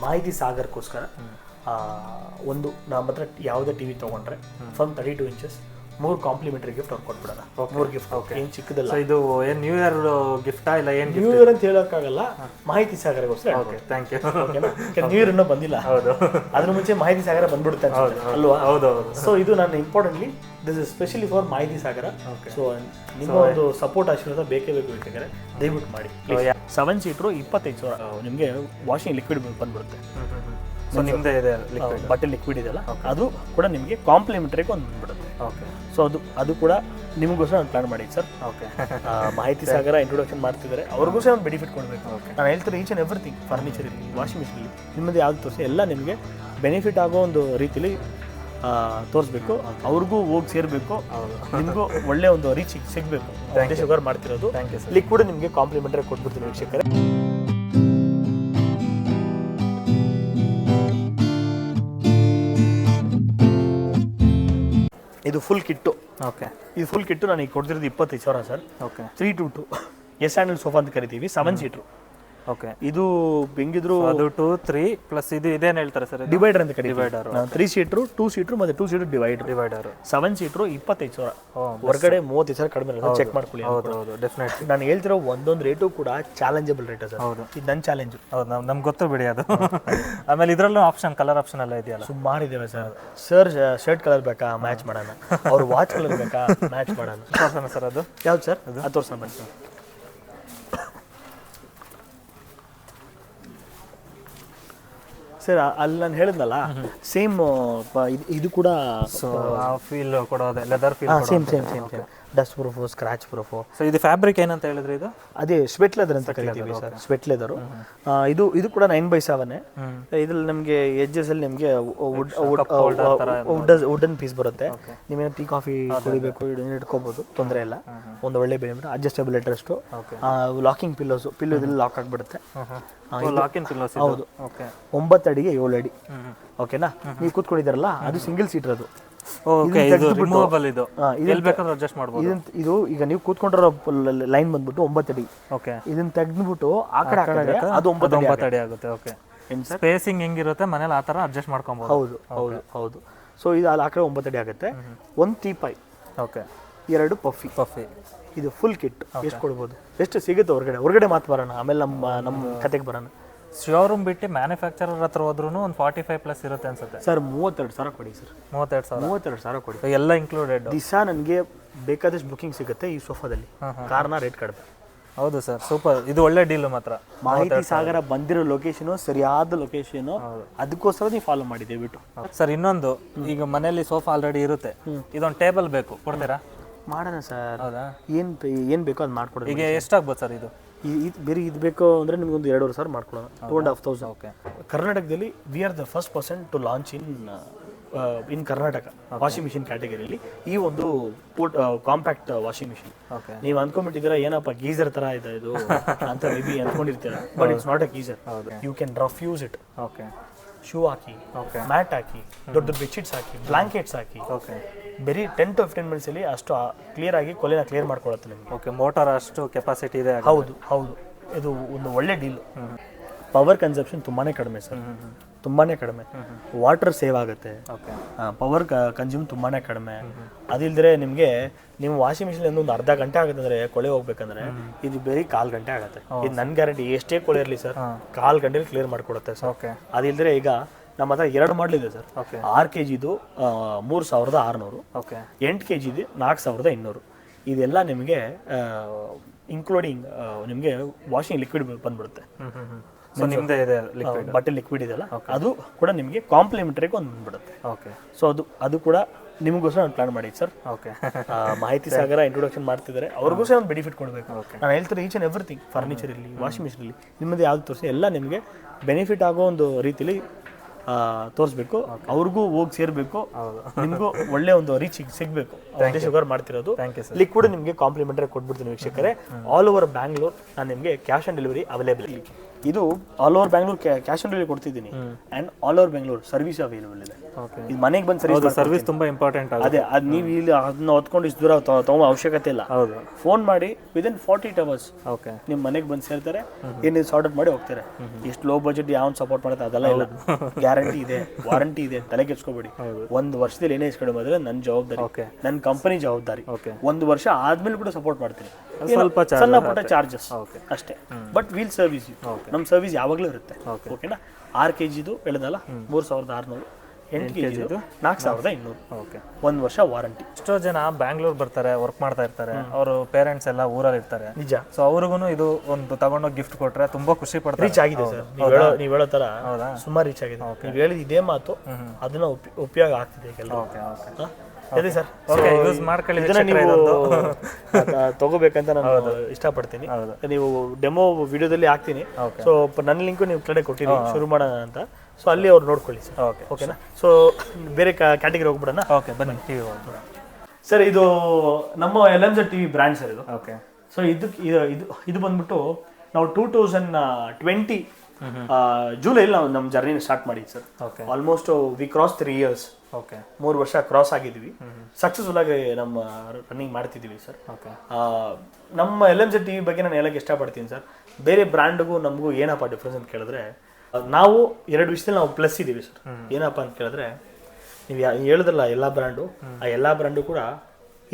ಮಾಹಿತಿ ಸಾಗರಕ್ಕೋಸ್ಕರ ಒಂದು ನಮ್ಮ ಹತ್ರ ಯಾವುದೇ ಟಿ ವಿ ತೊಗೊಂಡ್ರೆ ಫ್ರಮ್ ತರ್ಟಿ ಟು ಇಂಚಸ್ ಮೂರು ಕಾಂಪ್ಲಿಮೆಂಟರಿ ಗಿಫ್ಟ್ ಅವ್ರು ಕೊಟ್ಬಿಡೋಣ. ಮೂರು ಗಿಫ್ಟ್ ಓಕೆ ಏನು ಚಿಕ್ಕದಲ್ಲ. ಇದು ಏನ್ ನ್ಯೂ ಇಯರ್ ಗಿಫ್ಟಾ ಇಲ್ಲ ಏನು ನ್ಯೂ ಇಯರ್ ಅಂತ ಹೇಳೋಕ್ಕಾಗಲ್ಲ. ಮಾಹಿತಿ ಸಾಗರಗೋಸ್ಕರ okay thank you new year ಇನ್ನೂ ಬಂದಿಲ್ಲ. ಹೌದು. ಅದ್ರ ಮುಂಚೆ ಮಾಹಿತಿ ಸಾಗರ ಬಂದ್ಬಿಡುತ್ತೆ ಅಲ್ವಾ? ಹೌದು ಹೌದು. ಸೊ ಇದು ನಾನು importantly this is specially for Mahiti Sagara. So ನಿಮ್ಮ ಒಂದು ಸಪೋರ್ಟ್ ಆಶೀರ್ವಾದ ಬೇಕೇ ಬೇಕು ಬೇಕಾದ್ರೆ ದಯವಿಟ್ಟು ಮಾಡಿ. ಸೆವೆನ್ ಸೀಟ್ರು ಇಪ್ಪತ್ತೈದು ಸಾವಿರ. ನಿಮಗೆ ವಾಷಿಂಗ್ ಲಿಕ್ವಿಡ್ ಬಂದ್ಬಿಡುತ್ತೆ. ಸೊ ನಿಮ್ಮದೇ ಇದೆ ಲಿಕ್ವಿಡ್ ಬಟ್ಟೆ ಲಿಕ್ವಿಡ್ ಇದೆಯಲ್ಲ? ಅದು ಕೂಡ ನಿಮಗೆ ಕಾಂಪ್ಲಿಮೆಂಟರಿಗೆ ಒಂದು ಬಂದ್ಬಿಡುತ್ತೆ. ಓಕೆ ಸೊ ಅದು ಅದು ಕೂಡ ನಿಮಗೋಸ್ಕರ ಒಂದು ಪ್ಲಾನ್ ಮಾಡಿ ಸರ್ ಓಕೆ ಮಾಹಿತಿ ಸಾಗರ ಇಂಟ್ರೊಡಕ್ಷನ್ ಮಾಡ್ತಿದ್ದಾರೆ. ಅವ್ರಿಗೋಸ್ಕರ ಒಂದು ಬೆನಿಫಿಟ್ ಕೊಡಬೇಕು. ನಾನು ಹೇಳ್ತಾರೆ ಈಚ್ ಆ್ಯಂಡ್ ಎವ್ರಿಥಿಂಗ್ ಫರ್ನಿಚರ್ ಇರಲಿ ವಾಷಿಂಗ್ ಮಿಷಿನ್ ಇರಲಿ ನಿಮ್ಮದು ಯಾವ್ದು ತೋರಿಸಿ ಎಲ್ಲ ನಿಮಗೆ ಬೆನಿಫಿಟ್ ಆಗೋ ಒಂದು ರೀತಿಲಿ ತೋರಿಸ್ಬೇಕು. ಅವ್ರಿಗೂ ಹೋಗಿ ಸೇರಬೇಕು. ನಿಮಗೂ ಒಳ್ಳೆ ಒಂದು ರೀಚ್ ಸಿಗಬೇಕು. ಶುಗರ್ ಮಾಡ್ತಿರೋದು. ಥ್ಯಾಂಕ್ ಕೂಡ ನಿಮಗೆ ಕಾಂಪ್ಲಿಮೆಂಟರಿ ಕೊಟ್ಬಿಡ್ತೀನಿ ವೀಕ್ಷಕರೇ. ಇದು ಫುಲ್ ಕಿಟ್ಟು ಓಕೆ ಇದು ಫುಲ್ ಕಿಟ್ಟು ನನಗೆ ಕೊಡ್ತಿರೋದು ಇಪ್ಪತ್ತೈದು ಸಾವಿರ sir. Okay three two two S handle sofa ಅಂತ ಕರಿತೀವಿ. ಸೆವೆನ್ ಸೀಟ್ರು ಓಕೆ ಇದು ಬೆಂಗಿದ್ರು ಅದು ಟೂ ತ್ರೀ ಪ್ಲಸ್ ಇದು ಇದೇನು ಹೇಳ್ತಾರೆ ಸರ್ ಡಿವೈಡರ್ ಅಂತ ಕಡೆ divider three seater two seater ಮತ್ತೆ two seater divider divider seven seater ಇಪ್ಪತ್ತೈದು ಸಾವಿರ. ಓ ಹೊರಗಡೆ ಮೂವತ್ತೈದು ಸಾವಿರ ಕಡಿಮೆ ಚೆಕ್ ಮಾಡ್ಕೊಳ್ಳಿ ಹೌದು ಹೌದು ಡೆಫಿನೆಟ್ಲಿ ನಾನು ಹೇಳ್ತಿರೋ ಒಂದೊಂದು ರೇಟು ಕೂಡ ಚಾಲೆಂಜಬಲ್ ರೇಟ್ ಸರ್. ಹೌದು. ಇದು ನನ್ನ ಚಾಲೆಂಜ್ ಹೌದು ನಮ್ ನಮ್ಗೆ ಗೊತ್ತು ಬಿಡಿ ಅದು. ಆಮೇಲೆ ಇದರಲ್ಲೂ ಆಪ್ಷನ್ ಕಲರ್ ಆಪ್ಷನ್ ಎಲ್ಲ ಇದೆಯಲ್ಲ? ಸುಮಾರಿದ್ದೇವೆ ಸರ್. ಸರ್ ಶರ್ಟ್ ಕಲರ್ ಬೇಕಾ? ಮ್ಯಾಚ್ ಮಾಡೋಣ. ಅವ್ರ ವಾಚ್ ಕಲರ್ ಬೇಕಾ? ಮ್ಯಾಚ್ ಮಾಡೋಣ. ಸರ್ ಅದು? ಯಾವ್ದು ಸರ್? ಅದು ತೋರ್ಸೋಣ ಬನ್ನಿ ಸರ್. ಸರ್ ಅಲ್ಲಿ ನಾನು ಹೇಳಿದ್ನಲ್ಲ ಸೇಮ್ ಇದು ಕೂಡ ಸೊ ಆ feel ಕೊಡೋದೆ leather feel same same same same dust proof scratch proof so ಇದು ಫ್ಯಾಬ್ರಿಕ್ ಏನಂತ ಹೇಳಿದ್ರೆ ಇದು? ಅದೇ ಸ್ವೆಟ್ ಲೆದರ್ ಅಂತ ಕರಿತೀವಿ ಸರ್ ಸ್ವೆಟ್ ಲೆದರು ಇದು ಇದು ಕೂಡ ನೈನ್ ಬೈ ಸೆವೆನ್ ಇದ್ರಲ್ಲಿ ನಿಮಗೆ ಎಜ್ಜಸ್ ಅಲ್ಲಿ ನಿಮಗೆ ವುಡನ್ ಪೀಸ್ ಬರುತ್ತೆ. ನೀವೇನು ಟೀ ಕಾಫಿ ಕುಡಿಬೇಕು ಇಟ್ಕೋಬಹುದು ತೊಂದರೆ ಇಲ್ಲ. ಒಂದು ಒಳ್ಳೆ benefit adjustable headrest locking pillows pillow ಇದ್ರಲ್ಲಿ ಲಾಕ್ ಆಗಿಬಿಡುತ್ತೆ. ಲಾಕ್ ಇನ್ ಪಿಲ್ಲೋಸ್ ಹೌದು. ಒಂಬತ್ತು ಅಡಿಗೆ ಏಳು ಅಡಿ ಓಕೆನಾ ನೀವು ಕೂತ್ಕೊಂಡಿದ್ದಾರಲ್ಲ ಅದು ಸಿಂಗಲ್ ಸೀಟರ್ ಅದು ಓಕೆ ಇದು ರಿಮೂವಬಲ್ ಇದು. ಹಾ, ಎಲ್ಲಿ ಬೇಕಾದ್ರೂ ಅಡ್ಜಸ್ಟ್ ಮಾಡ್ಬೋದು. ಇದನ್ ಇದು ಈಗ ನೀವು ಕೂತ್ಕೊಂಡಿರೋ ಲೈನ್ ಬಂದ್ಬಿಟ್ಟು ಒಂಬತ್ತು ಅಡಿ. ಓಕೆ. ಇದನ್ನ ತೆಗೆದ್ಬಿಟ್ಟು ಆ ಕಡೆ ಹಾಕಿದ್ರೆ ಅದು ಒಂಬತ್ತು ಅಡಿ ಒಂಬತ್ತು ಅಡಿ ಆಗುತ್ತೆ. ಓಕೆ. ಸ್ಪೇಸಿಂಗ್ ಹೆಂಗಿರುತ್ತೆ ಮನೇಲಿ ಆ ತರ ಅಡ್ಜಸ್ಟ್ ಮಾಡ್ಕೊಬೋದು. ಹೌದು ಹೌದು ಹೌದು. ಸೊ ಇದು ಅಲ್ಲಿ ಹಾಕಿದ್ರೆ ಒಂಬತ್ತು ಅಡಿ ಆಗುತ್ತೆ. ಒಂದು ಪೈ ಓಕೆ. ಎರಡು ಪಫಿ ಪಫಿ ಇದು ಫುಲ್ ಕಿಟ್ ಎಷ್ಟು ಕೊಡ್ಬೋದು? ಎಷ್ಟು ಸಿಗುತ್ತೆ ಹೊರಗಡೆ? ಹೊರಗಡೆ ಮಾತು ಬರೋಣ ಆಮೇಲೆ ನಮ್ಮ ನಮ್ಮ ಕತೆಗೆ ಬರೋಣ. ಶೋರೂಮ್ ಬಿಟ್ಟು ಮ್ಯಾನುಫ್ಯಾಕ್ಚರರ್ ಹತ್ರ ಹೋದ್ರೂ ಒಂದು ಫಾರ್ಟಿ ಫೈವ್ ಪ್ಲಸ್ ಇರುತ್ತೆ ಅನ್ಸುತ್ತೆ. ಸರ್ ಮೂವತ್ತೆರಡು ಸಾವಿರ ಕೊಡಿ ಸರ್. ಮೂವತ್ತೆರಡು ಸಾವಿರ? ಮೂವತ್ತೆರಡು ಸಾವಿರ ಕೊಡಿ. ಎಲ್ಲ ಇನ್ಕ್ಲೂಡೆಡ್ ದಿವಸ ನನಗೆ ಬೇಕಾದಷ್ಟು ಬುಕಿಂಗ್ ಸಿಗುತ್ತೆ ಈ ಸೋಫಾದಲ್ಲಿ. ಕಾರಣ ರೇಟ್ ಕಡಿಮೆ. ಹೌದು ಸರ್ ಸೂಪರ್ ಇದು ಒಳ್ಳೆ ಡೀಲ್ ಮಾತ್ರ. ಮಾಹಿತಿ ಸಾಗರ ಬಂದಿರೋ ಲೊಕೇಶನು ಸರಿಯಾದ ಲೊಕೇಶನು ಅದಕ್ಕೋಸ್ಕರ ನೀವು ಫಾಲೋ ಮಾಡಿ ಬಿಟ್ಟು ಸರ್ ಇನ್ನೊಂದು ಈಗ ಮನೆಯಲ್ಲಿ ಸೋಫಾ ಆಲ್ರೆಡಿ ಇರುತ್ತೆ. ಇದೊಂದು ಟೇಬಲ್ ಬೇಕು. ಕೊಡ್ತೀರಾ? ಮಾಡೋಣ ಸರ್. ಹೌದಾ? ಏನು ಏನು ಬೇಕೋ ಅದು ಮಾಡ್ಕೊಡಿ ಈಗ ಎಷ್ಟಾಗ್ಬೋದು ಸರ್ ಇದು? ಈ- ಇದು ಬೇರೆ ಇದು ಬೇಕು ಅಂದರೆ ನಿಮ್ಗೊಂದು ಎರಡೂವರೆ ಸಾವಿರ ಮಾಡ್ಕೊಳ್ಳೋಣ two and half thousand okay ಕರ್ನಾಟಕದಲ್ಲಿ we are the first person to launch in in Karnataka washing machine ಕ್ಯಾಟಗರಿಯಲ್ಲಿ ಈ ಒಂದು ಕಾಂಪ್ಯಾಕ್ಟ್ ವಾಷಿಂಗ್ ಮಿಷಿನ್ ಓಕೆ ನೀವು ಅನ್ಕೊಂಡ್ಬಿಟ್ಟಿದ್ದೀರಾ ಏನಪ್ಪ ಗೀಸರ್ ತರ ಇದೆ ಇದು? ಅಂತ may be ಅನ್ಕೊಂಡಿರ್ತೀರ but it's not a geyser you can refuse it okay shoe hockey. Mat ಹಾಕಿ ದೊಡ್ಡ ದೊಡ್ಡ ಬೆಡ್ಶೀಟ್ಸ್ ಹಾಕಿ ಬ್ಲಾಂಕೆಟ್ಸ್ ಹಾಕಿ. ಓಕೆ ಬರೀ ಟೆನ್ ಟು ಫಿಫ್ಟೀನ್ ಮಿನಿಟ್ಸಲ್ಲಿ ಅಷ್ಟು ಕ್ಲಿಯರ್ ಆಗಿ ಕೊಲೆನ ಕ್ಲಿಯರ್ ಮಾಡ್ಕೊಳುತ್ತೆ ನಿಮಗೆ. ಓಕೆ ಮೋಟಾರ್ ಅಷ್ಟು ಕೆಪಾಸಿಟಿ ಇದೆ ಹೌದು ಹೌದು. ಇದು ಒಂದು ಒಳ್ಳೆ ಡೀಲ್ ಪವರ್ ಕನ್ಸಪ್ಷನ್ ತುಂಬಾನೇ ಕಡಿಮೆ ಸರ್. ತುಂಬಾನೇ ಕಡಿಮೆ. ವಾಟರ್ ಸೇವ್ ಆಗುತ್ತೆ. ಓಕೆ ಪವರ್ ಕನ್ಸ್ಯೂಮ್ ತುಂಬಾನೇ ಕಡಿಮೆ. ಅದಿಲ್ದ್ರೆ ನಿಮಗೆ ನೀವು ವಾಷಿಂಗ್ ಮಿಷಿನ್ ಒಂದು ಅರ್ಧ ಗಂಟೆ ಆಗುತ್ತೆ ಅಂದ್ರೆ ಕೊಳೆ ಹೋಗ್ಬೇಕಂದ್ರೆ ಇದು ಬೇರೆ ಕಾಲ್ ಗಂಟೆ ಆಗುತ್ತೆ. ಇದು ನನ್ನ ಗ್ಯಾರಂಟಿ ಎಷ್ಟೇ ಕೊಳೆ ಇರಲಿ ಸರ್ ಕಾಲ್ ಗಂಟೆಲಿ ಕ್ಲಿಯರ್ ಮಾಡ್ಕೊಡುತ್ತೆ ಸರ್. ಓಕೆ ಅದಿಲ್ದ್ರೆ ಈಗ ನಮ್ಮ ಹತ್ರ ಎರಡು ಮಾಡಲ್ ಇದೆ ಸರ್ ಆರು ಕೆ ಜಿದು ಮೂರು ಸಾವಿರದ ಆರುನೂರು. ಓಕೆ ಎಂಟು ಕೆ ಜಿದು ನಾಲ್ಕು ಸಾವಿರದ ಇನ್ನೂರು. ಇದೆಲ್ಲ ನಿಮಗೆ ಇನ್ಕ್ಲೂಡಿಂಗ್ ನಿಮಗೆ ವಾಷಿಂಗ್ ಲಿಕ್ವಿಡ್ ಬಂದ್ಬಿಡುತ್ತೆ. ಸೊ ನಿಮ್ಮದೇ ಇದೆ ಲಿಕ್ವಿಡ್ ಬಟ್ಟೆ ಲಿಕ್ವಿಡ್ ಇದೆಲ್ಲ ಅದು ಕೂಡ ನಿಮಗೆ ಕಾಂಪ್ಲಿಮೆಂಟರಿ ಒಂದು ಬಂದ್ಬಿಡುತ್ತೆ. ಓಕೆ ಸೊ ಅದು ಅದು ಕೂಡ ನಿಮಗೋಸ್ಕರ ನಾನು ಪ್ಲಾನ್ ಮಾಡಿದ್ದು ಸರ್ ಓಕೆ ಮಾಹಿತಿ ಸಾಗರ ಇಂಟ್ರೊಡಕ್ಷನ್ ಮಾಡ್ತಿದ್ದಾರೆ. ಅವ್ರಿಗೋಸ್ಕರ ಒಂದು ಬೆನಿಫಿಟ್ ಕೊಡಬೇಕು. ನಾನು ಹೇಳ್ತಾರೆ ಈಚ್ ಆ್ಯಂಡ್ ಎವ್ರಿಥಿಂಗ್ ಫರ್ನಿಚರ್ ಇರಲಿ ವಾಷಿಂಗ್ ಮಿಷಿನ್ ಇರಲಿ ನಿಮ್ಮದು ಯಾವ್ದು ತೋರಿಸಿ ಎಲ್ಲ ನಿಮಗೆ ಬೆನಿಫಿಟ್ ಆಗೋ ಒಂದು ರೀತಿಲಿ ತೋರಿಸ್ಬೇಕು. ಅವ್ರಿಗೂ ಹೋಗಿ ಸೇರಬೇಕು. ನಿಮಗೂ ಒಳ್ಳೆ ಒಂದು ರೀಚ್ ಸಿಗಬೇಕು. ಶುಗರ್ ಮಾಡ್ತಿರೋದು. ಸರ್ ಲಿಕ್ವಿಡ್ ನಿಮಗೆ ಕಾಂಪ್ಲಿಮೆಂಟರಿ ಕೊಟ್ಬಿಡ್ತೀನಿ ವೀಕ್ಷಕರೇ. ಆಲ್ ಓವರ್ ಬ್ಯಾಂಗ್ಳೂರ್ ನಾನು ನಿಮಗೆ ಕ್ಯಾಶ್ ಆನ್ ಡೆಲಿವರಿ ಅವೈಲೇಬಲ್ ಇದು all over Bangalore cash on delivery ಕೊಡ್ತಿದ್ದೀನಿ. And all over Bengaluru service available ಇದೆ. ಇದು ಮನೆಗೆ ಬಂದು ಸರ್ವಿಸ್ ಸರ್ವಿಸ್ ತುಂಬಾ ಇಂಪಾರ್ಟೆಂಟ್ ಅದೇ ಅದು ನೀವು ಇಲ್ಲಿ ಅದನ್ನ ಹೊತ್ಕೊಂಡು ಇಷ್ಟು ದೂರ ತಗೋ ಅವಶ್ಯಕತೆ ಇಲ್ಲ. ಹೌದು. ಫೋನ್ ಮಾಡಿ within forty eight hours okay ನಿಮ್ಮ ಮನೆಗೆ ಬಂದು ಸೇರ್ತಾರೆ. ಏನು ಸಾರ್ಟ್ ಔಟ್ ಮಾಡಿ ಹೋಗ್ತಾರೆ. ಎಷ್ಟು ಲೋ ಬಜೆಟ್ ಯಾವ ಸಪೋರ್ಟ್ ಮಾಡುತ್ತೆ ಅದೆಲ್ಲ ಇಲ್ಲ. ಗ್ಯಾರಂಟಿ ಇದೆ ವಾರಂಟಿ ಇದೆ. ತಲೆ ಕೆಚ್ಕೋಬೇಡಿ ಒಂದು ವರ್ಷದಲ್ಲಿ ಏನೇ ಇಸ್ಕೊಂಡು ಬಂದ್ರೆ ನನ್ನ ಜವಾಬ್ದಾರಿ ನನ್ನ ಕಂಪನಿ ಜವಾಬ್ದಾರಿ. ಒಂದು ವರ್ಷ ಆದ್ಮೇಲೆ ಕೂಡ ಸಪೋರ್ಟ್ ಮಾಡ್ತೀನಿ. ಸ್ವಲ್ಪ ಸಣ್ಣ ಪುಟ್ಟ ಚಾರ್ಜಸ್ ಓಕೆ ಅಷ್ಟೇ. ಬಟ್ ವಿಲ್ ಸರ್ವಿಸ್ ನಮ್ಮ ಸರ್ವಿಸ್ ಯಾವಾಗಲೂ ಇರುತ್ತೆ. ಓಕೆನಾ? ಆರು ಕೆ ಜಿದು ಹೇಳಿದಲ್ಲ ಮೂರು ಸಾವಿರದ ಆರುನೂರು. ಎಂಟು ಕೆ ಜಿದು ನಾಲ್ಕು ಸಾವಿರದ ಇನ್ನೂರು. ಓಕೆ. ಒಂದು ವರ್ಷ ವಾರಂಟಿ. ಎಷ್ಟೋ ಜನ ಬ್ಯಾಂಗ್ಳೂರ್ ಬರ್ತಾರೆ ವರ್ಕ್ ಮಾಡ್ತಾ ಇರ್ತಾರೆ. ಅವರು ಪೇರೆಂಟ್ಸ್ ಎಲ್ಲ ಊರಲ್ಲಿ ಇರ್ತಾರೆ. ನಿಜ. ಸೊ ಅವ್ರಿಗೂ ಇದು ಒಂದು ತಗೊಂಡೋಗಿ ಗಿಫ್ಟ್ ಕೊಟ್ರೆ ತುಂಬಾ ಖುಷಿ ಪಡ್ತಾರೆ. ರೀಚ್ ಆಗಿದೆ ಸರ್ ನೀವು ಹೇಳೋ ನೀವು ಹೇಳೋ ಥರ ಹೌದಾ? ಸುಮಾರು ರೀಚ್ ಆಗಿದೆ. ನೀವು ಹೇಳಿದ ಇದೇ ಮಾತು ಅದನ್ನ ಉಪಿ- ಉಪಯೋಗ ಆಗ್ತಿದೆ ಕೆಲವು ಓಕೆ. ಓಕೆ ಅದೇ ಸರ್. ಓಕೆ ಯೂಸ್ ಮಾಡ್ಕೊಳ್ಳಿ ಇದನ್ನ ನೀವು. ತಗೋಬೇಕಂತ ನಾನು ಇಷ್ಟಪಡ್ತೀನಿ. ನೀವು ಡೆಮೋ ವಿಡಿಯೋದಲ್ಲಿ ಹಾಕ್ತೀನಿ. ಸೊ ನನ್ನ ಲಿಂಕು ನೀವು ಕಡೆ ಕೊಟ್ಟಿದ್ದೀನಿ ಶುರು ಮಾಡೋಣ ಅಂತ. ಸೊ ಅಲ್ಲಿ ಅವ್ರು ನೋಡ್ಕೊಳ್ಳಿ ಸರ್. ಓಕೆ ಓಕೆನಾ ಸೊ ಬೇರೆ ಕ್ಯಾಟಗರಿ ಹೋಗ್ಬಿಡೋಣ? ಓಕೆ ಬನ್ನಿ. ಟಿವಿ ಸರ್ ಇದು ನಮ್ಮ L M T V brand sir ಇದು. ಓಕೆ ಸೊ ಇದಕ್ಕೆ ಇದು ಇದು ಇದು ಬಂದ್ಬಿಟ್ಟು ನಾವು ಟೂ ತೌಸಂಡ್ ಟ್ವೆಂಟಿ ಜೂಲೈಲಿ ನಾವು ನಮ್ಮ ಜರ್ನಿನ ಸ್ಟಾರ್ಟ್ ಮಾಡಿದ್ವಿ sir. Almost we cross three years okay ಮೂರು ವರ್ಷ ಕ್ರಾಸ್ ಆಗಿದ್ವಿ. ಸಕ್ಸಸ್ಫುಲ್ ಆಗಿ ನಮ್ಮ ರನ್ನಿಂಗ್ ಮಾಡ್ತಿದ್ದೀವಿ ಸರ್. ನಮ್ಮ ಎಲ್ ಎಂ ಟಿ ವಿ ಬಗ್ಗೆ ನಾನು ಹೇಳಕ್ಕೆ ಇಷ್ಟಪಡ್ತೀನಿ ಸರ್. ಬೇರೆ ಬ್ರ್ಯಾಂಡ್ಗೂ ನಮಗೂ ಏನಪ್ಪ ಡಿಫ್ರೆನ್ಸ್ ಅಂತ ಕೇಳಿದ್ರೆ ನಾವು ಎರಡು ವಿಷಯದಲ್ಲಿ ನಾವು ಪ್ಲಸ್ ಇದ್ದೀವಿ ಸರ್. ಏನಪ್ಪ ಅಂತ ಕೇಳಿದ್ರೆ ನೀವು ಹೇಳಿದ್ರಲ್ಲ ಎಲ್ಲ ಬ್ರ್ಯಾಂಡು ಆ ಎಲ್ಲ ಬ್ರ್ಯಾಂಡು ಕೂಡ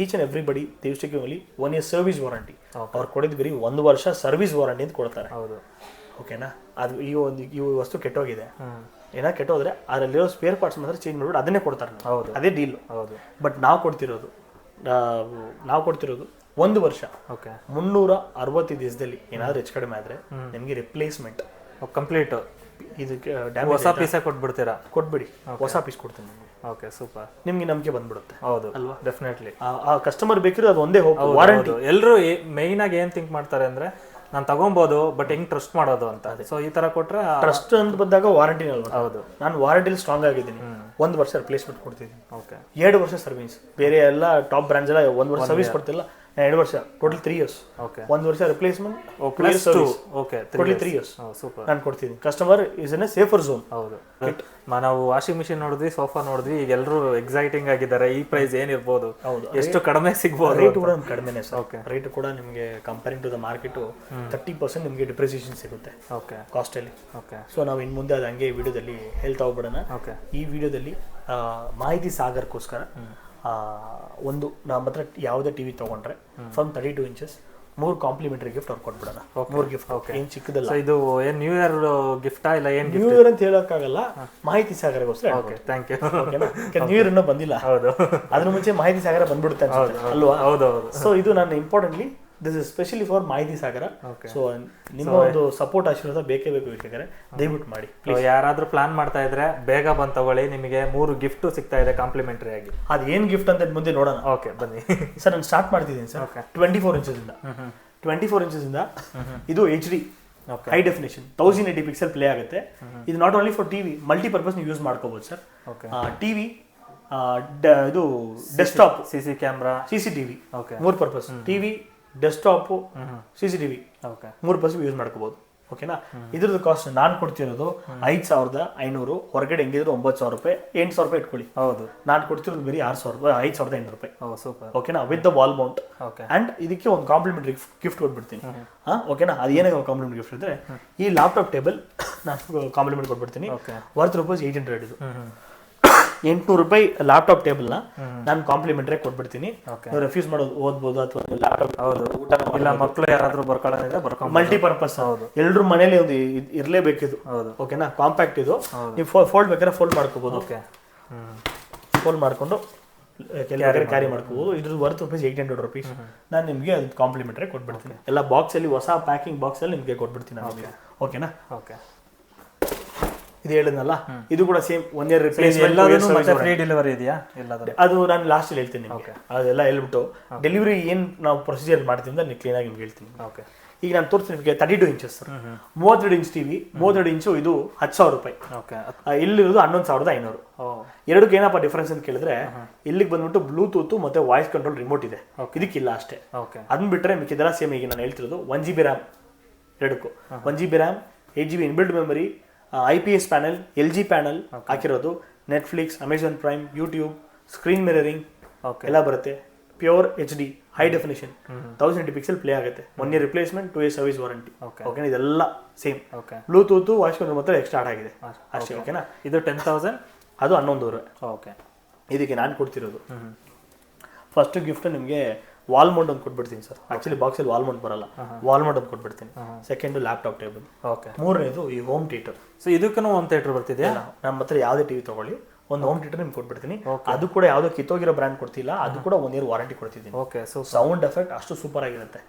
each and everybody domestic one year service warranty ಅವ್ರು ಕೊಡಿದ್ ಬರೀ ಒಂದು ವರ್ಷ ಸರ್ವಿಸ್ ವಾರಂಟಿ ಅಂತ ಕೊಡ್ತಾರೆ. ಹೌದು. ಓಕೆನಾ? ಅದು ಈ ಒಂದು ಈ ವಸ್ತು ಕೆಟ್ಟೋಗಿದೆ. ಹ್ಮ್ ಏನೋ ಕೆಟ್ಟೋದ್ರೆ ಅದರಲ್ಲಿರೋ ಸ್ಪೇರ್ ಪಾರ್ಟ್ಸ್ ಮಾತ್ರ ಚೇಂಜ್ ಮಾಡ್ಬಿಟ್ಟು ಅದನ್ನೇ ಕೊಡ್ತಾರೆ. ಹೌದು. ಅದೇ ಡೀಲ್ ಹೌದು. ಬಟ್ ನಾವು ಕೊಡ್ತಿರೋದು ನಾವು ಕೊಡ್ತಿರೋದು ಒಂದು ವರ್ಷ. ಓಕೆ. ಮುನ್ನೂರ ಅರವತ್ತು ದಿವಸದಲ್ಲಿ ಏನಾದರೂ ಹೆಚ್ಚು ಕಡಿಮೆ ಆದರೆ ನಿಮಗೆ ರಿಪ್ಲೇಸ್ಮೆಂಟ್ ಕಂಪ್ಲೀಟ್ ಇದಕ್ಕೆ ಹೊಸ ಪೀಸ ಕೊಟ್ಬಿಡ್ತೀರಾ? ಕೊಟ್ಬಿಡಿ. ಹೊಸ ಪೀಸ್ ಕೊಡ್ತೀನಿ ನಿಮಗೆ. ಓಕೆ ಸೂಪರ್ ನಿಮಗೆ ನಂಬಿಕೆ ಬಂದ್ಬಿಡುತ್ತೆ. ಹೌದು ಅಲ್ವಾ? ಡೆಫಿನೆಟ್ಲಿ ಆ- ಕಸ್ಟಮರ್ ಬೇಕಿರೋ ಅದು ಒಂದೇ ಹೋಗಿ ವಾರಂಟಿ ಎಲ್ಲರೂ ಮೈನ್ ಆಗಿ ಏನ್ ಥಿಂಕ್ ಮಾಡ್ತಾರೆ ಅಂದ್ರೆ ನಾನು ತಗೊಬೋದು ಬಟ್ ಹೆಂಗ್ ಟ್ರಸ್ಟ್ ಮಾಡೋದು ಅಂತ ಸೊ ಈ ತರ ಕೊಟ್ರೆ ಟ್ರಸ್ಟ್ ಅಂತ ಬಂದಾಗ ವಾರಂಟಿ ಹೌದು. ನಾನು ವಾರಂಟಿಲಿ ಸ್ಟ್ರಾಂಗ್ ಆಗಿದ್ದೀನಿ. ಒಂದು ವರ್ಷ ರಿಪ್ಲೇಸ್ಮೆಂಟ್ ಕೊಡ್ತಿದ್ದೀನಿ. ಓಕೆ ಎರಡು ವರ್ಷ ಸರ್ವಿಸ್ ಬೇರೆ ಎಲ್ಲ ಟಾಪ್ ಬ್ರಾಂಡ್ಸ್ ಎಲ್ಲ ಒಂದು ವರ್ಷ ಸರ್ವಿಸ್ ಕೊಡ್ತಿಲ್ಲ. ಎರಡು ವರ್ಷ ಟೋಟಲ್ ತ್ರೀ ಇಯರ್ಸ್ ಓಕೆ ಒಂದು ವರ್ಷ replacement plus two okay totally three years super ನಾನು ಕೊಡ್ತೀನಿ. Customer is in a safer zone ಹೌದು. ನಾವು ವಾಷಿಂಗ್ ಮಿಷಿನ್ ನೋಡಿದ್ವಿ ಸೋಫಾ ನೋಡಿದ್ವಿ ಈಗ ಎಲ್ಲರೂ ಎಕ್ಸೈಟಿಂಗ್ ಆಗಿದ್ದಾರೆ. ಈ ಪ್ರೈಸ್ ಏನಿರ್ಬೋದು? ಹೌದು. ಎಷ್ಟು ಕಡಿಮೆ ಸಿಗ್ಬೋದು ರೇಟ್ ಕೂಡ ಕಡಿಮೆನೇ ಸರ್. Okay. ರೇಟ್ ಕೂಡ ನಿಮಗೆ comparing to the market thirty percent ನಿಮಗೆ ಡಿಪ್ರಿಸಿಯೇಷನ್ ಸಿಗುತ್ತೆ. ಓಕೆ ಕಾಸ್ಟಲ್ಲಿ ಓಕೆ ಸೊ ನಾವು ಇನ್ನು ಮುಂದೆ ಅದು ಹಂಗೆ ವಿಡಿಯೋದಲ್ಲಿ ಹೇಳ್ತಾ ಹೋಗ್ಬಿಡೋಣ. ಓಕೆ ಈ ವಿಡಿಯೋದಲ್ಲಿ ಮಾಹಿತಿ ಸಾಗರ್ಕೋಸ್ಕರ ಆ, ಒಂದು ನಮ್ಮ ಹತ್ರ ಯಾವುದೇ ಟಿವಿ ತಗೊಂಡ್ರೆ ಫ್ರಮ್ ತರ್ಟಿ ಟು ಇಂಚಸ್ ಮೂರು ಕಾಂಪ್ಲಿಮೆಂಟರಿ ಗಿಫ್ಟ್ ಅವ್ರು ಕೊಟ್ಬಿಡೋಣ. ಮೂರು ಗಿಫ್ಟ್ ಓಕೆ ಏನು ಚಿಕ್ಕದಲ್ಲ. ಇದು ಏನು ನ್ಯೂ ಇಯರ್ ಗಿಫ್ಟಾ ಇಲ್ಲ ಏನು ನ್ಯೂ ಇಯರ್ ಅಂತ ಹೇಳೋಕ್ಕಾಗಲ್ಲ. ಮಾಹಿತಿ ಸಾಗರಗೋಸ್ಕರ ಓಕೆ ಥ್ಯಾಂಕ್ ಯು ಓಕೆನಾ ನ್ಯೂ ಇಯರ್ ಇನ್ನೂ ಬಂದಿಲ್ಲ. ಹೌದು. ಅದ್ರ ಮುಂಚೆ ಮಾಹಿತಿ ಸಾಗರ ಬಂದ್ಬಿಡುತ್ತೆ ಅಲ್ವಾ? ಹೌದು ಹೌದು. ಸೊ ಇದು ನಾನು importantly this is specially for Mahiti Sagara. So ನಿಮ್ಮ ಒಂದು ಸಪೋರ್ಟ್ ಆಶೀರ್ವಾದ ಬೇಕೇ ಬೇಕು ವೀಕ್ಷಕರೇ. ದಯವಿಟ್ಟು ಮಾಡಿ ಯಾರಾದರೂ ಪ್ಲಾನ್ ಮಾಡ್ತಾ ಇದ್ರೆ ಬೇಗ ಬಂದು ತಗೊಳ್ಳಿ. ನಿಮಗೆ ಮೂರು ಗಿಫ್ಟ್ ಸಿಗ್ತಾ ಇದೆ ಕಾಂಪ್ಲಿಮೆಂಟರಿ ಆಗಿ. ಅದು ಏನು ಗಿಫ್ಟ್ ಅಂತ ಮುಂದೆ ನೋಡೋಣ. ಓಕೆ ಬನ್ನಿ. ಸರ್ ನಾನು ಸ್ಟಾರ್ಟ್ ಮಾಡ್ತಿದ್ದೀನಿ ಸರ್. ಟ್ವೆಂಟಿ ಫೋರ್ ಇಂಚಸಿಂದ ಟ್ವೆಂಟಿ ಫೋರ್ ಇಂಚಸಿಂದ ಇದು H D. High definition thousand eighty pixel play ಆಗುತ್ತೆ. ಇದು not only for TV multipurpose ನೀವು ಯೂಸ್ ಮಾಡ್ಕೋಬಹುದು ಸರ್ ಟಿವಿ ಇದು desktop C C camera C C TV okay ಮೂರು purpose TV desktop C C T V ಮೂರು purpose use ಮಾಡ್ಕೋಬಹುದು ಓಕೆನಾ? ಇದ್ರದ್ದು ಕಾಸ್ಟ್ ನಾನು ಕೊಡ್ತಿರೋದು ಐದು ಸಾವಿರದ ಐನೂರು ಹೊರಗಡೆ ಹೆಂಗಿದ್ರು ಒಂಬತ್ತು ಸಾವಿರ ರೂಪಾಯಿ ಎಂಟು ಸಾವಿರ ರೂಪಾಯಿ ಇಟ್ಕೊಳ್ಳಿ. ಹೌದು. ನಾನು ಕೊಡ್ತಿರೋದು ಬರೀ ಆರು ಸಾವಿರ ರೂಪಾಯಿ ಐದು ಸಾವಿರದ ಎಂಟು ರೂಪಾಯಿ. ಸೂಪರ್. ಓಕೆನಾ? With the wall mount okay. And ಇದಕ್ಕೆ ಒಂದು ಕಾಂಪ್ಲಿಮೆಂಟ್ ಗಿಫ್ಟ್ ಕೊಟ್ಬಿಡ್ತೀನಿ. ಹಾಂ ಓಕೆನಾ? ಅದು ಏನೇ ಕಾಂಪ್ಲಿಮೆಂಟ್ ಗಿಫ್ಟ್ ಇದ್ರೆ ಈ ಲ್ಯಾಪ್ಟಾಪ್ ಟೇಬಲ್ ನಾನು ಕಾಂಪ್ಲಿಮೆಂಟ್ ಕೊಟ್ಬಿಡ್ತೀನಿ. Okay. Worth rupees eight hundred ಇದು. ಎಂಟ್ನೂರು ರೂಪಾಯಿ ಲ್ಯಾಪ್ಟಾಪ್ ಟೇಬಲ್ನ ನಾನು ಕಾಂಪ್ಲಿಮೆಂಟ್ರಿ ಕೊಟ್ಬಿಡ್ತೀನಿ. ರೆಫ್ಯೂಸ್ ಮಾಡೋದು ಓದ್ಬೋದು ಅಥವಾ ಲ್ಯಾಪ್ಟಾಪ್ ಹೌದು. ಇಲ್ಲ ಮಕ್ಕಳು ಯಾರಾದ್ರೂ ಬರ್ಕೊಳ್ಳೋದಿದ್ರೆ ಬರ್ಕೊಂಡು ಮಲ್ಟಿಪರ್ಪಸ್ ಎಲ್ರ ಮನೇಲಿ ಒಂದು ಇರಲೇಬೇಕಿದು ಹೌದು. ಓಕೆನಾ ಕಾಂಪ್ಯಾಕ್ಟ್ ಇದು. ನೀವು ಫೋಲ್ಡ್ ಬೇಕಾದ್ರೆ ಫೋಲ್ಡ್ ಮಾಡ್ಕೋಬೋದು. ಓಕೆ ಫೋಲ್ಡ್ ಮಾಡಿಕೊಂಡು ಕೆಲವು ಕ್ಯಾರಿ ಮಾಡ್ಕೋಬಹುದು ಇದ್ರ worth rupees eight hundred rupees ನಾನು ನಿಮಗೆ ಅದು ಕಾಂಪ್ಲಿಮೆಂಟ್ರಿ ಕೊಟ್ಬಿಡ್ತೀನಿ. ಎಲ್ಲ ಬಾಕ್ಸಲ್ಲಿ ಹೊಸ ಪ್ಯಾಕಿಂಗ್ ಬಾಕ್ಸಲ್ಲಿ ನಿಮಗೆ ಕೊಟ್ಬಿಡ್ತೀನಿ ನಾನು. ಓಕೆನಾ ಓಕೆ ಇದು ಹೇಳಿದ್ನಲ್ಲ? ಇದು ಕೂಡ same one year replacement free delivery ಇದೆಯಾ ಅದು ನಾನು ಲಾಸ್ಟ್ ಅಲ್ಲಿ ಹೇಳ್ತೀನಿ ನಿಮಗೆ. ಅದೆಲ್ಲ ಹೇಳ್ಬಿಟ್ಟು ಡೆಲಿವರಿ ಏನು ನಾವು ಪ್ರೊಸೀಜರ್ ಮಾಡ್ತೀವಿ ಅಂತ ನೀವು ಕ್ಲೀನ್ ಆಗಿ ನಿಮ್ಗೆ ಹೇಳ್ತೀನಿ. ಓಕೆ ಈಗ ನಾನು ತೋರಿಸ್ತೀನಿ ನಿಮಗೆ ತರ್ಟಿ ಟು ಇಂಚಸ್ ಮೂವತ್ತೆರಡು ಇಂಚ್ ಟಿವಿ ಮೂವತ್ತೆರಡು ಇಂಚು ಇದು ಹತ್ತು ಸಾವಿರ ರೂಪಾಯಿ. ಇಲ್ಲಿರೋದು ಹನ್ನೊಂದು ಸಾವಿರದ ಐನೂರು. ಎರಡಕ್ಕೆ ಏನಪ್ಪ ಡಿಫ್ರೆನ್ಸ್ ಅಂತ ಕೇಳಿದ್ರೆ ಇಲ್ಲಿಗೆ ಬಂದ್ಬಿಟ್ಟು ಬ್ಲೂಟೂತ್ ಮತ್ತೆ ವಾಯ್ಸ್ ಕಂಟ್ರೋಲ್ ರಿಮೋಟ್ ಇದೆ. ಇದಕ್ಕಿಲ್ಲ ಅಷ್ಟೇ. ಅದನ್ನ ಬಿಟ್ಟರೆ ಮಿಕ್ಕಿದೆಲ್ಲ ಸೇಮ್ ಈಗ ನಾನು ಹೇಳ್ತಿರೋದು ಒನ್ ಜಿ ಬಿ ರ್ಯಾಮ್ ಎರಡಕ್ಕೂ. One G B RAM eight G B inbuilt memory I P S panel L G panel ಹಾಕಿರೋದು. Netflix Amazon Prime YouTube screen mirroring ಎಲ್ಲ ಬರುತ್ತೆ. Pure H D high definition thousand eighty pixel play ಆಗುತ್ತೆ. One year replacement two year service warranty okay ಇದೆಲ್ಲ same okay Bluetooth voice control ಮಾತ್ರ extra add ಆಗಿದೆ. ಅಷ್ಟೇ ಓಕೆನಾ ಇದು ಟೆನ್ ತೌಸಂಡ್ ಅದು ಹನ್ನೊಂದುವರೆ. ಓಕೆ ಇದಕ್ಕೆ ನಾನು ಕೊಡ್ತಿರೋದು. ಫಸ್ಟ್ ಗಿಫ್ಟ್ ನಿಮಗೆ ವಾಲ್ ಅಂತ ಒಂದು ಕೊಟ್ಬಿಡ್ತೀನಿ ಸರ್. ಆಕ್ಚುಲಿ ಬಾಕ್ಸಲ್ಲಿ ವಾಲ್ಮೌಂಟ್ ಬರಲ್ಲ. ವಾಲ್ಮೌಂಡ್ ಅಂತ ಒಂದು ಕೊಟ್ಬಿಡ್ತೀನಿ. ಸೆಕೆಂಡ್ ಲ್ಯಾಪ್ಟಾಪ್ ಟೇಬಲ್ ಓಕೆ ಮೂರನೇದು ಈ ಹೋಮ್ ಥಿಯೇಟರ್ ಸೊ ಇದಕ್ಕೂ ಒಂದು ಥಿಯೇಟರ್ ಬರ್ತಿದೆಯಾ? ನಮ್ಮ ಹತ್ರ ಯಾವುದೇ ಟಿವಿ ತಗೊಳ್ಳಿ. ಒಂದು ಹೋಮ್ ಥಿಯೇಟರ್ ನಿಮ್ಗೆ ಕೊಟ್ಬಿಡ್ತೀನಿ. ಅದು ಕೂಡ ಯಾವುದೋ ಕಿತ್ತೋಗಿರೋ ಬ್ರ್ಯಾಂಡ್ ಕೊಡ್ತಿಲ್ಲ ಅದು ಕೂಡ ಒನ್ ಇಯರ್ ವಾರಂಟಿ ಕೊಡ್ತಿದ್ದೀನಿ. ಓಕೆ ಸೊ ಸೌಂಡ್ ಎಫೆಕ್ಟ್ ಅಷ್ಟು ಸೂಪರ್ ಆಗಿರುತ್ತೆ.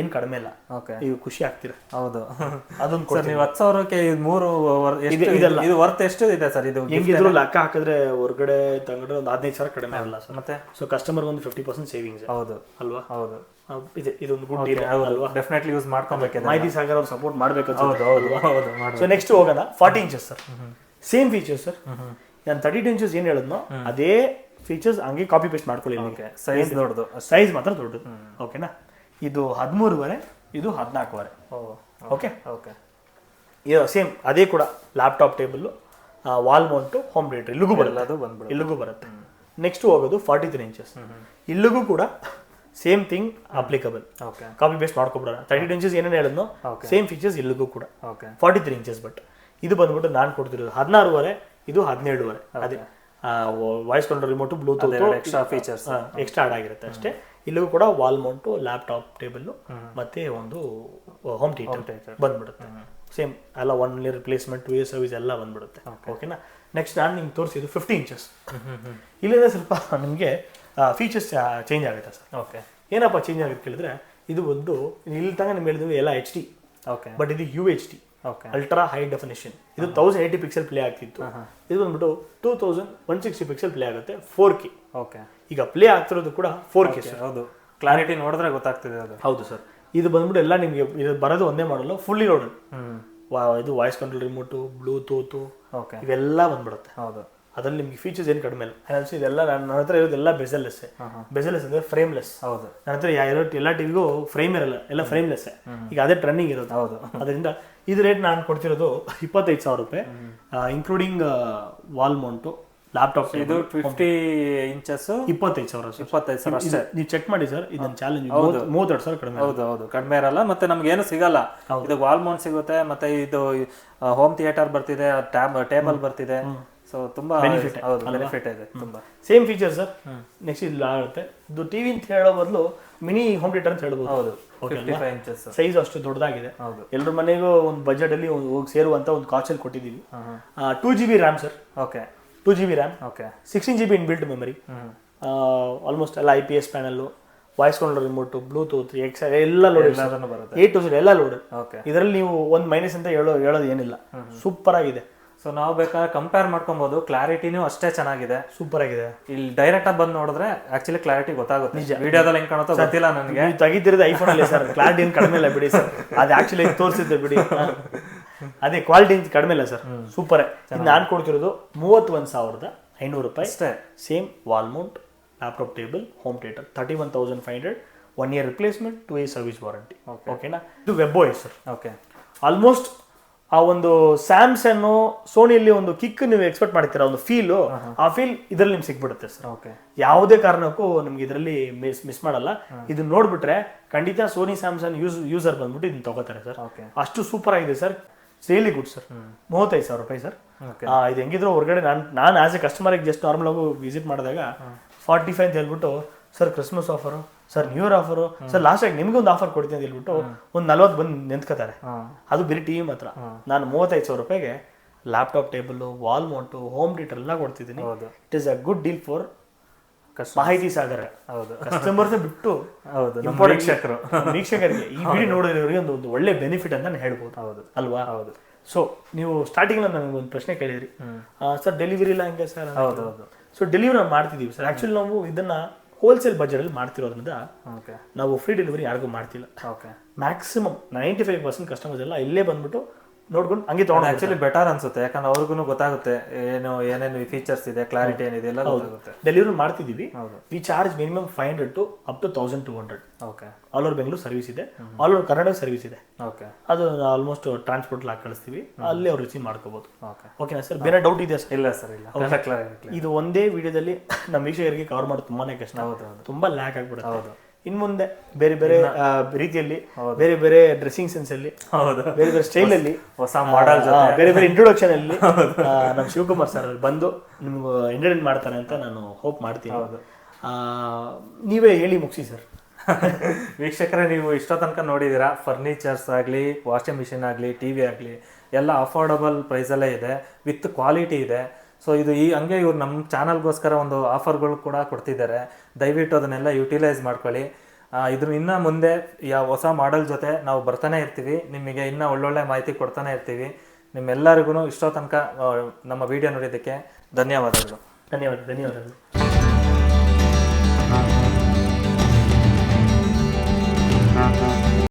ಏನ್ ಕಡಿಮೆ ಇಲ್ಲ. ಓಕೆ ನೀವು ಖುಷಿ ಆಗ್ತೀರಾ. ಹೌದು. ಅದೊಂದು ಸರ್ ನೀವು ಹತ್ತು ಸಾವಿರಕ್ಕೆ ಮೂರು ಇದೆಲ್ಲ. ಇದು ವರ್ತ್ ಎಷ್ಟು ಇದೆ ಸರ್ ಇದು ಹೆಂಗಿದ್ರು ಲೆಕ್ಕ ಹಾಕಿದ್ರೆ ಹೊರಗಡೆ ತಗೊಂಡ್ರೆ ಒಂದು ಹದಿನೈದು ಸಾವಿರ ಕಡಿಮೆ ಆಗಲ್ಲ ಸರ್ ಮತ್ತೆ? ಸೊ ಕಸ್ಟಮರ್ ಒಂದು ಫಿಫ್ಟಿ ಪರ್ಸೆಂಟ್ ಸೇವಿಂಗ್ಸ್ ಹೌದು. ಅಲ್ವಾ? ಹೌದು. ಇದೆ ಇದೊಂದು ಗುಡ್ ಡೀಲ್ ಅಲ್ವಾ? ಡೆಫಿನೆಟ್ಲಿ ಯೂಸ್ ಮಾಡ್ಕೊಬೇಕು ಮಾಹಿತಿ ಸಾಗರ್ ಅವ್ರು ಸಪೋರ್ಟ್ ಮಾಡ್ಬೇಕು ಹೌದು ಹೌದು ಹೌದು ಸೊ ನೆಕ್ಸ್ಟ್ ಹೋಗೋಣ. Forty inches sir same feature sir ನಾನು ತರ್ಟಿ ಟು ಇಂಚಸ್ ಏನು ಹೇಳಿದ್ನೋ ಅದೇ ಫೀಚರ್ಸ್ ಹಂಗೆ ಕಾಪಿ ಪೇಸ್ಟ್ ಮಾಡ್ಕೊಳ್ಳಿ ಸೈಜ್ ದೊಡ್ಡದು. ಸೈಜ್ ಮಾತ್ರ ದೊಡ್ಡದು. ಓಕೆನಾ ಇದು ಹದಿಮೂರುವರೆ ಇದು ಹದಿನಾಲ್ಕುವರೆ. ಓಕೆ ಓಕೆ ಇದು ಸೇಮ್ ಅದೇ ಕೂಡ laptop table wall mount home theatre ಇಲ್ಲಿಗೂ ಬರಲ್ಲ ಅದು ಬಂದ್ಬಿಡು ಇಲ್ಲಿಗೂ ಬರುತ್ತೆ. ನೆಕ್ಸ್ಟ್ ಹೋಗೋದು ಫಾರ್ಟಿ ತ್ರೀ ಇಂಚಸ್ ಇಲ್ಲಿಗೂ ಕೂಡ same thing applicable okay copy paste ಮಾಡ್ಕೊಬಿಡೋಣ. Thirty two inches ಏನೇನು ಹೇಳಿದ್ನೋ. ಸೇಮ್ ಫೀಚರ್ಸ್ ಇಲ್ಲಿಗೂ ಕೂಡ. Okay forty three inches but ಇದು ಬಂದ್ಬಿಟ್ಟು ನಾನು ಕೊಡ್ತಿರೋದು ಹದಿನಾರುವರೆ ಇದು ಹದಿನೇಳುವರೆ ಅದೇ voice control remote Bluetooth extra features extra add ಆಗಿರುತ್ತೆ ಅಷ್ಟೇ. ಇಲ್ಲೂ ಕೂಡ ವಾಲ್ ಮೌಂಟು ಲ್ಯಾಪ್ಟಾಪ್ ಟೇಬಲ್ ಮತ್ತೆ ಒಂದು ಹೋಮ್ ಥಿಯೇಟರ್ ಬಂದ್ಬಿಡುತ್ತೆ. ಸೇಮ್ ಎಲ್ಲ one year replacement two year service ಎಲ್ಲ ಬಂದ್ಬಿಡುತ್ತೆ. ಓಕೆನಾ ನೆಕ್ಸ್ಟ್ ನಾನು ನಿಮ್ಗೆ ತೋರಿಸಿದ್ದು ಫಿಫ್ಟಿ ಇಂಚಸ್ ಇಲ್ಲಿಂದ ಸ್ವಲ್ಪ ನಿಮಗೆ ಫೀಚರ್ಸ್ ಚೇಂಜ್ ಆಗುತ್ತೆ ಸರ್. ಓಕೆ ಏನಪ್ಪ ಚೇಂಜ್ ಆಗುತ್ತೆ ಕೇಳಿದ್ರೆ ಇದು ಒಂದು ಇಲ್ಲಿ ತನಕ ನಿಮ್ಗೆ ಹೇಳಿದ್ವಿ ಎಲ್ಲ ಎಚ್ ಡಿ ಓಕೆ ಬಟ್ ಇದು U H D ultra high definition ಇದು ತೌಸಂಡ್ ಏಯ್ಟಿ ಪಿಕ್ಸೆಲ್ ಪ್ಲೇ ಆಗ್ತಿತ್ತು. ಇದು ಬಂದ್ಬಿಟ್ಟು two thousand one sixty pixel play ಆಗುತ್ತೆ ಫೋರ್ ಕೆ ಓಕೆ ಈಗ ಪ್ಲೇ ಆಗ್ತಿರೋದು ಕೂಡ ಫೋರ್ ಕೆ ಹೌದು. ಕ್ಲಾರಿಟಿ ನೋಡಿದ್ರೆ ಗೊತ್ತಾಗ್ತಿದೆ ಅದು. ಹೌದು ಸರ್ ಇದು ಬಂದ್ಬಿಟ್ಟು ಎಲ್ಲ ನಿಮಗೆ ಇದು ಬರೋದು ಒಂದೇ ಮಾಡಲ್ಲ ಫುಲ್ಲಿ ಲೋಡೆಡ್ ಇದು voice control remote Bluetooth okay ಇವೆಲ್ಲ ಬಂದ್ಬಿಡುತ್ತೆ. ಹೌದು. ಅದ್ರಲ್ಲಿ ನಿಮ್ಗೆ ಫೀಚರ್ಸ್ ಏನು ಕಡಿಮೆ ಇಲ್ಲ. ಅನಿಸಿ ಇದೆಲ್ಲ ನನ್ನ ಹತ್ರ ಇರೋದೆಲ್ಲ ಬೆಸಲ್ಲೆಸ್ ಬೆಸಲೆಸ್ ಅಂದ್ರೆ ಫ್ರೇಮ್ಲೆಸ್ ಹೌದು. ನನ್ನ ಹತ್ರ ಎಲ್ಲ ಟಿವಿಗೂ ಫ್ರೇಮ್ ಇರಲ್ಲ ಎಲ್ಲ ಫ್ರೇಮ್ಲೆಸ್ ಈಗ ಅದೇ ಟ್ರೆಂಡಿಂಗ್ ಇರೋದು. ಹೌದು. ಅದರಿಂದ ಇದು ರೇಟ್ ನಾನು ಕೊಡ್ತಿರೋದು ಇಪ್ಪತ್ತೈದು ಸಾವಿರ ರೂಪಾಯಿ. ಇನ್ಕ್ಲೂಡಿಂಗ್ ವಾಲ್ ಮೌಂಟು ಲ್ಯಾಪ್ಟಾಪ್ ಇದು ಫಿಫ್ಟಿ ಇಂಚಸ್ ಇಪ್ಪತ್ತೈದು ಸಾವಿರ ಸರ್. ಇಪ್ಪತ್ತೈದು ಸಾವಿರ ಅಷ್ಟೇ. ನೀವು ಚೆಕ್ ಮಾಡಿ ಸರ್ ಇದು ನನ್ನ ಚಾಲೆಂಜ್ ಮೂವತ್ತೆರಡು ಸಾವಿರ ಕಡಿಮೆ ಹೌದು ಹೌದು. ಕಡಿಮೆ ಇರಲ್ಲ ಮತ್ತೆ ನಮ್ಗೆ ಏನು ಸಿಗಲ್ಲ ಇದು ವಾಲ್ ಮೌಂಟ್ ಸಿಗುತ್ತೆ ಮತ್ತೆ ಇದು ಹೋಮ್ ಥಿಯೇಟರ್ ಬರ್ತಿದೆ ಟ್ಯಾಬ್ ಟೇಬಲ್ ಬರ್ತಿದೆ. ಸೊ ತುಂಬಾ ಬೆನಿಫಿಟ್ ಹೌದು ಬೆನಿಫಿಟ್ ಇದೆ ತುಂಬಾ. Same feature sir. ನೆಕ್ಸ್ಟ್ ಇದು ಆಗುತ್ತೆ. ಇದು ಟಿವಿ ಅಂತ ಹೇಳೋ ಬದಲು ಮಿನಿ ಹೋಮ್ ಥಿಯೇಟರ್ ಅಂತ ಹೇಳ್ಬೋದು. ಹೌದು. ಫಿಫ್ಟಿ ಫೈವ್ ಇಂಚಸ್ ಸೈಜ್ ಅಷ್ಟು ದೊಡ್ಡದಾಗಿದೆ. ಎಲ್ಲರ ಮನೆಗೂ ಒಂದು ಬಜೆಟ್ ಅಲ್ಲಿ ಹೋಗಿ ಸೇರುವಂತ ಒಂದು ಕಾಚಲ್ಲಿ ಕೊಟ್ಟಿದ್ದೀವಿ. Two G B RAM sir okay two G B RAM okay sixteen G B in built memory almost ಎಲ್ಲ I P S panel voice control remote Bluetooth X ಎಲ್ಲ ಲೋಡ್ ಬರುತ್ತೆ. ಏಟ್ ಟು ಎಲ್ಲ load okay ಇದರಲ್ಲಿ ನೀವು ಒಂದು minus ಅಂತ ಹೇಳೋ ಹೇಳೋದು ಏನಿಲ್ಲ. ಸೂಪರ್ ಆಗಿದೆ. ಸೊ ನಾವು ಬೇಕಾದ್ರೆ ಕಂಪೇರ್ ಮಾಡ್ಕೊಬಹುದು ಕ್ಲಾರಿಟಿನೂ ಅಷ್ಟೇ ಚೆನ್ನಾಗಿದೆ. ಸೂಪರ್ ಆಗಿದೆ. ಇಲ್ಲಿ ಡೈರೆಕ್ಟ್ ಆಗಿ ಬಂದು ನೋಡಿದ್ರೆ ಆಕ್ಚುಲಿ ಕ್ಲಾರಿಟಿ ಗೊತ್ತಾಗುತ್ತೆ. ನಿಜ. ವಿಡಿಯೋದಲ್ಲಿ ಹೆಂಗ್ ಕಾಣುತ್ತೋ ಗೊತ್ತಿಲ್ಲ ನನಗೆ. ತೆಗಿದಿರೋದು ಐಫೋನ್ ಅಲ್ಲಿ ಸರ್. ಕ್ಲಾರಿಟಿ ಏನು ಕಡಿಮೆ ಇಲ್ಲ ಬಿಡಿ ಸರ್. ಅದು ಆಕ್ಚುಲಿ ತೋರಿಸಿದ್ದೆ ಬಿಡಿ. ಅದೇ ಕ್ವಾಲಿಟಿ ಕಡಿಮೆ ಇಲ್ಲ ಸರ್. ಸೂಪರ್ ನಾನು ಕೊಡ್ತಿರೋದು ಮೂವತ್ತೊಂದು ಸಾವಿರದ ಐನೂರು ರೂಪಾಯಿ. ಅಷ್ಟೇ. Same wall mount laptop table home theatre thirty one thousand five hundred one year replacement two year service warranty ಓಕೆನಾ ಇದು web boy sir okay almost ಆ ಒಂದು ಸ್ಯಾಮ್ಸನ್ ಸೋನಿಯಲ್ಲಿ ಒಂದು ಕಿಕ್ ನೀವು ಎಕ್ಸ್ಪೆಕ್ಟ್ ಮಾಡ್ತೀರಾ ಒಂದು ಫೀಲು ಆ ಫೀಲ್ ಇದರಲ್ಲಿ ನಿಮ್ಗೆ ಸಿಕ್ಬಿಡುತ್ತೆ ಸರ್. ಓಕೆ. ಯಾವುದೇ ಕಾರಣಕ್ಕೂ ನಿಮ್ಗೆ ಇದರಲ್ಲಿ ಮಿಸ್ ಮಿಸ್ ಮಾಡಲ್ಲ. ಇದನ್ನ ನೋಡ್ಬಿಟ್ರೆ ಖಂಡಿತ ಸೋನಿ ಸ್ಯಾಮ್ಸಂಗ್ ಯೂಸ್ ಯೂಸರ್ ಬಂದ್ಬಿಟ್ಟು ಇದನ್ನ ತಗೋತಾರೆ ಸರ್. ಅಷ್ಟು ಸೂಪರ್ ಆಗಿದೆ ಸರ್. Really good sir. ಮೂವತ್ತೈದು ಸಾವಿರ ರೂಪಾಯಿ ಸರ್. ಇದು ಹೆಂಗಿದ್ರು ಹೊರಗಡೆ ನಾನು ನಾನು ಆಸ್ ಎ ಕಸ್ಟಮರಿಗೆ ಜಸ್ಟ್ ನಾರ್ಮಲ್ ಆಗಿ ವಿಸಿಟ್ ಮಾಡಿದಾಗ ಫಾರ್ಟಿ ಫೈವ್ ಅಂತ ಹೇಳ್ಬಿಟ್ಟು sir Christmas offer sir new year offer sir last ಆಗಿ ನಿಮ್ಗೆ ಒಂದು ಆಫರ್ ಕೊಡ್ತೀನಿ ಅಂತ ಹೇಳ್ಬಿಟ್ಟು ಒಂದು ನಲ್ವತ್ತು ಬಂದು ನಿಂತ್ಕೋತಾರೆ. ಅದು ಬರೀ ಟಿವಿ ಮಾತ್ರ ನಾನು ಮೂವತ್ತೈದು ಸಾವಿರ ರೂಪಾಯಿಗೆ laptop table wall mount home theatre ಎಲ್ಲ ಕೊಡ್ತಿದ್ದೀನಿ. It is a good deal for Mahiti Sagara. ಹೌದು. ಕಸ್ಟಮರ್ಸ್ ಬಿಟ್ಟು ಹೌದು ವೀಕ್ಷಕರು. ವೀಕ್ಷಕರಿಗೆ ಈ ವಿಡಿಯೋ ನೋಡಿದವರಿಗೆ ಒಂದು ಒಂದು ಒಳ್ಳೆ ಬೆನಿಫಿಟ್ ಅಂತ ನಾನು ಹೇಳ್ಬೋದು. ಹೌದು. ಅಲ್ವಾ? ಹೌದು. ಸೊ ನೀವು ಸ್ಟಾರ್ಟಿಂಗ್ ನನಗೆ ಒಂದು ಪ್ರಶ್ನೆ ಕೇಳಿದ್ರಿ. ಸರ್ ಡೆಲಿವರಿ ಇಲ್ಲ ಹಂಗೆ ಸರ್? ಹೌದು ಹೌದು. ಸೊ ಡೆಲಿವರಿ ನಾವು ಮಾಡ್ತಿದ್ದೀವಿ ಸರ್. ಆಕ್ಚುಲಿ ನಾವು ಇದನ್ನ ಹೋಲ್ಸೇಲ್ ಬಜೆಟಲ್ಲಿ ಮಾಡ್ತಿರೋದ್ರಿಂದ ಓಕೆ ನಾವು ಫ್ರೀ ಡೆಲಿವರಿ ಯಾರಿಗೂ ಮಾಡ್ತಿಲ್ಲ. Okay maximum ninety five percent customers ಎಲ್ಲ ಇಲ್ಲೇ ಬಂದ್ಬಿಟ್ಟು ನೋಡ್ಕೊಂಡು ಹಂಗೆ ತೊಗೊಂಡು ಆಕ್ಚುಲಿ ಬೆಟರ್ ಅನ್ಸುತ್ತೆ ಯಾಕಂದ್ರೆ ಅವ್ರಿಗೂ ಗೊತ್ತಾಗುತ್ತೆ ಏನು ಏನೇನು ಫೀಚರ್ಸ್ ಇದೆ ಕ್ಲಾರಿಟಿ ಏನಿದೆ ಎಲ್ಲ ಗೊತ್ತಾಗುತ್ತೆ. ಡೆಲಿವರಿ ಮಾಡ್ತಿದ್ದೀವಿ. We charge minimum five hundred to up to thousand two hundred okay all over Bengaluru service ಇದೆ. ಆಲ್ ಓವರ್ ಕರ್ನಾಟಕ ಸರ್ವಿಸ್ ಇದೆ. ಓಕೆ ಅದು ಆಲ್ಮೋಸ್ಟ್ ಟ್ರಾನ್ಸ್ಪೋರ್ಟ್ ಲಾಕ್ ಕಳಿಸ್ತೀವಿ. ಅಲ್ಲಿ ಅವ್ರು ರಿಸೀವ್ ಮಾಡ್ಕೋಬಹುದು ಓಕೆ ಓಕೆನಾ ಸರ್ ಬೇರೆ ಡೌಟ್ ಇದೆ ಇಲ್ಲ ಸರ್ ಇಲ್ಲ. ಕ್ಲಾರಿಟಿ ಇದು ಒಂದೇ ವಿಡಿಯೋದಲ್ಲಿ ನಮ್ಮ ವೀಕ್ಷಕರಿಗೆ ಕವರ್ ಮಾಡೋದು ತುಂಬಾನೇ ಕಷ್ಟ. ಹೌದು ತುಂಬಾ ಲ್ಯಾಕ್ ಆಗ್ಬಿಡುತ್ತೆ. ಹೌದು. ಇನ್ ಮುಂದೆ ಬೇರೆ ಬೇರೆ ರೀತಿಯಲ್ಲಿ ಬೇರೆ ಬೇರೆ ಡ್ರೆಸ್ಸಿಂಗ್ ಸೆನ್ಸ್ ಅಲ್ಲಿ ಹೌದು. ಬೇರೆ ಬೇರೆ ಸ್ಟೈಲ್ ಅಲ್ಲಿ ಹೊಸ ಮಾಡಲ್ ಬೇರೆ ಬೇರೆ ಇಂಟ್ರೊಡಕ್ಷನ್ ಅಲ್ಲಿ ನಮ್ಮ ಶಿವಕುಮಾರ್ ಸರ್ ಅಲ್ಲಿ ಬಂದು ನಿಮ್ಗೆ ಎಂಟರ್ಟೈನ್ ಮಾಡ್ತಾರೆ ಅಂತ ನಾನು ಹೋಪ್ ಮಾಡ್ತೀನಿ. ನೀವೇ ಹೇಳಿ ಮುಗಿಸಿ ಸರ್ ವೀಕ್ಷಕರೇ ನೀವು ಇಷ್ಟೋ ತನಕ ನೋಡಿದ್ದೀರಾ ಫರ್ನಿಚರ್ಸ್ ಆಗಲಿ ವಾಷಿಂಗ್ ಮಿಷಿನ್ ಆಗಲಿ ಟಿ ವಿ ಆಗಲಿ ಎಲ್ಲ ಅಫೋರ್ಡಬಲ್ ಪ್ರೈಸಲ್ಲೇ ಇದೆ ವಿತ್ ಕ್ವಾಲಿಟಿ ಇದೆ. ಸೊ ಇದು ಈ ಹಂಗೆ ಇವ್ರು ನಮ್ಮ ಚಾನಲ್ಗೋಸ್ಕರ ಒಂದು ಆಫರ್ಗಳು ಕೂಡ ಕೊಡ್ತಿದ್ದಾರೆ. ದಯವಿಟ್ಟು ಅದನ್ನೆಲ್ಲ ಯುಟಿಲೈಸ್ ಮಾಡ್ಕೊಳ್ಳಿ. ಇದ್ರ ಇನ್ನೂ ಮುಂದೆ ಯಾವ ಹೊಸ ಮಾಡೆಲ್ ಜೊತೆ ನಾವು ಬರ್ತಾನೆ ಇರ್ತೀವಿ. ನಿಮಗೆ ಇನ್ನೂ ಒಳ್ಳೊಳ್ಳೆ ಮಾಹಿತಿ ಕೊಡ್ತಾನೆ ಇರ್ತೀವಿ. ನಿಮ್ಮೆಲ್ಲರಿಗೂ ಇಷ್ಟೋ ತನಕ ನಮ್ಮ ವಿಡಿಯೋ ನೋಡಿದ್ದಕ್ಕೆ ಧನ್ಯವಾದಗಳು. ಧನ್ಯವಾದ, ಧನ್ಯವಾದಗಳು.